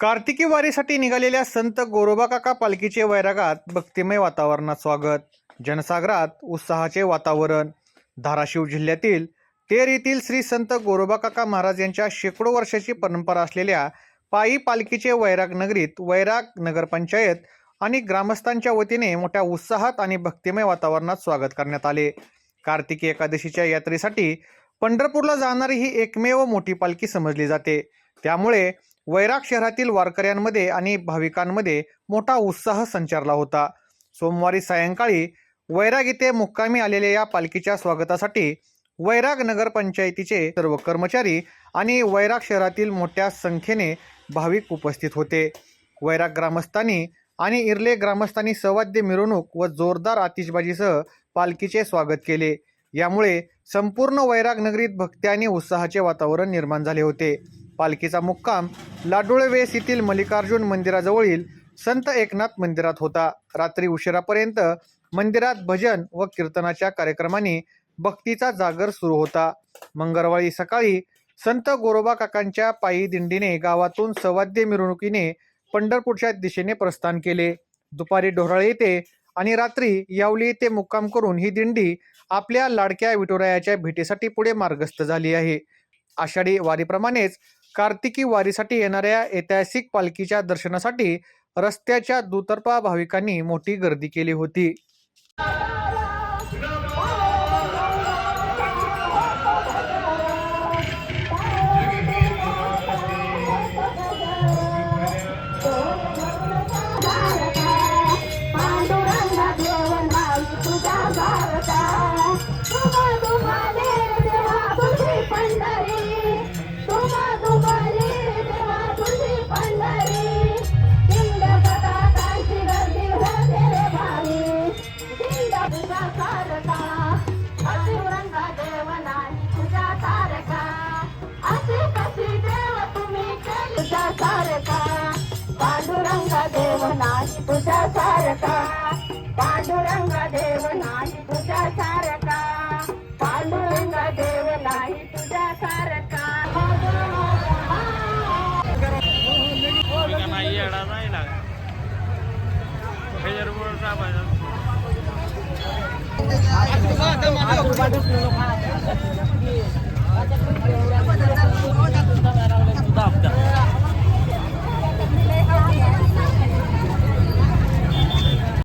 कार्तिकी वारीसाठी निघालेल्या संत गोरोबा काका पालखीचे वैरागात भक्तिमय वातावरणात स्वागत. जनसागरात उत्साहाचे वातावरण. धाराशिव जिल्ह्यातील तेर येथील श्री संत गोरोबा काका महाराज यांच्या शेकडो वर्षाची परंपरा असलेल्या पायी पालखीचे वैराग नगरीत वैराग नगरपंचायत आणि ग्रामस्थांच्या वतीने मोठ्या उत्साहात आणि भक्तिमय वातावरणात स्वागत करण्यात आले. कार्तिकी एकादशीच्या यात्रेसाठी पंढरपूरला जाणारी ही एकमेव मोठी पालखी समजली जाते. त्यामुळे वैराग शहरातील वारकऱ्यांमध्ये आणि भाविकांमध्ये मोठा उत्साह संचारला होता. सोमवारी सायंकाळी वैराग येथे मुक्कामी आलेल्या या पालखीच्या स्वागतासाठी वैराग नगरपंचायतीचे सर्व कर्मचारी आणि वैराग शहरातील मोठ्या संख्येने भाविक उपस्थित होते. वैराग ग्रामस्थांनी आणि इर्ले ग्रामस्थांनी सवाद्य मिरवणूक व जोरदार आतिषबाजीसह पालखीचे स्वागत केले. यामुळे संपूर्ण वैराग नगरीत भक्ती आणि उत्साहाचे वातावरण निर्माण झाले होते. पालखीचा मुक्काम लाडोळवेस येथील मल्लिकार्जुन मंदिराजवळील संत एकनाथ मंदिरात होता. रात्री उशिरापर्यंत मंदिरात भजन व कीर्तनाच्या कार्यक्रमाने भक्तीचा जागर सुरू होता. मंगळवारी सकाळी संत गोरोबा काकांच्या पायी दिंडीने गावातून सवाद्य मिरवणुकीने पंढरपूरच्या दिशेने प्रस्थान केले. दुपारी ढोराळे येथे आणि रात्री यावली येथे मुक्काम करून ही दिंडी आपल्या लाडक्या विठुरायाच्या भेटीसाठी पुढे मार्गस्थ झाली आहे. आषाढी वारीप्रमाणेच कार्तिकी वारीसाठी येणाऱ्या ऐतिहासिक पालखीच्या दर्शनासाठी रस्त्याच्या दुतर्फा भाविकांनी मोठी गर्दी केली होती. देव नाही तुझ्या सारखा. पांडुरंग देव नाही तुझ्या सारखा. पांडुरंग देव नाही तुझ्या सारखा. नाही येणार नाही ना